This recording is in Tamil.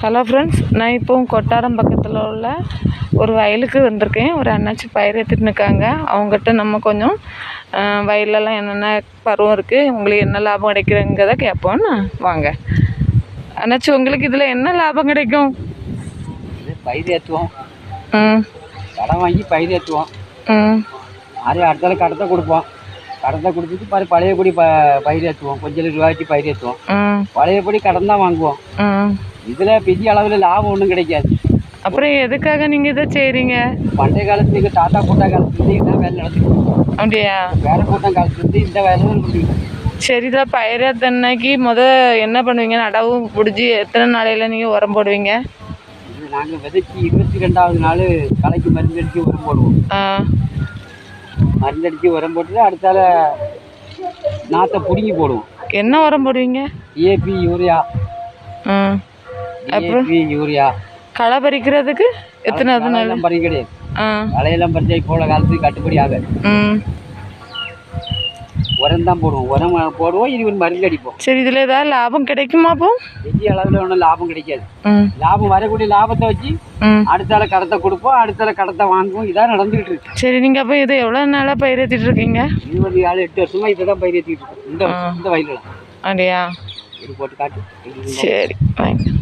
ஹலோ ஃப்ரெண்ட்ஸ் நான் இப்போவும் கொட்டாரம் பக்கத்தில் உள்ள ஒரு வயலுக்கு வந்திருக்கேன். ஒரு அண்ணாச்சி பயிர் ஏற்றிட்டு இருக்காங்க. அவங்ககிட்ட நம்ம கொஞ்சம் வயல்லலாம் என்னென்ன பருவம் இருக்குது உங்களுக்கு என்ன லாபம் கிடைக்குதுங்கிறத கேட்போன்னு வாங்க. அண்ணாச்சி உங்களுக்கு இதில் என்ன லாபம் கிடைக்கும்? இது பயிர் ஏற்றுவோம் ம். கடன் வாங்கி பயிர் ஏற்றுவோம் ம். மாதிரி அடுத்தால கடத்தை கொடுப்போம். கடத்தை கொடுத்துட்டு பாரு பழையபடி ப பயிர் ஏற்றுவோம் கொஞ்சம் ரூபாய்க்கு பயிர் ஏற்றுவோம் ம். பழையபடி கடன் தான் வாங்குவோம். ம். இதில் பெரிய அளவில் லாபம் ஒன்றும் கிடைக்காது. அப்புறம் எதுக்காக நீங்கள் இதை செய்கிறீங்க பண்டைய காலத்துல எங்கள் தாத்தா கூட்டா காலத்துலேருந்து இதான் வேலை இருக்கோம். அப்படியா? வேற கூட்டம் காலத்துலேருந்து இந்த வேலை தான் பண்ணிட்டு இருக்கோம். சரி இதில் பயிர் ஏத்தன்னைக்கு முத என்ன பண்ணுவீங்க? நடவு பிடிச்சி எத்தனை நாளையில் நீங்கள் உரம் போடுவீங்க? நாங்கள் விதைச்சி இருபத்தி ரெண்டாவது நாள் களைக்கு மருந்தடிச்சு உரம் போடுவோம். மருந்தடிச்சு உரம் போட்டுட்டு அடுத்தால நாற்றை பிடுங்கி போடுவோம். என்ன உரம் போடுவீங்க? DAP urea. அப்புறம் யூரியா. களை பறிக்கிறதுக்கு எத்தனாவது நாள் பறிக்க கிடையாது களையெல்லாம் பறிச்சா இப்போ உள்ள காலத்துக்கு கட்டுப்படி ஆகாது. உரம் தான் போடுவோம். உரம் போடுவோம் இது மருந்து அடிப்போம். சரி இதில் ஏதாவது லாபம் கிடைக்குமா அப்போ? பெரிய அளவில் ஒன்றும் லாபம் கிடைக்காது. லாபம் வரக்கூடிய லாபத்தை வச்சு அடுத்தால கடத்தை கொடுப்போம் அடுத்தால கடத்தை வாங்குவோம். இதான் நடந்துகிட்டு இருக்கு. சரி நீங்கள் அப்போ இது எவ்வளோ நாளாக பயிர் ஏற்றிட்டு இருக்கீங்க? இருபது ஏழு எட்டு வருஷமா இதை தான் பயிர் ஏற்றிட்டு இருக்கோம். இந்த இந்த வயலில். அப்படியா? இது போட்டு காட்டு. சரி வாங்க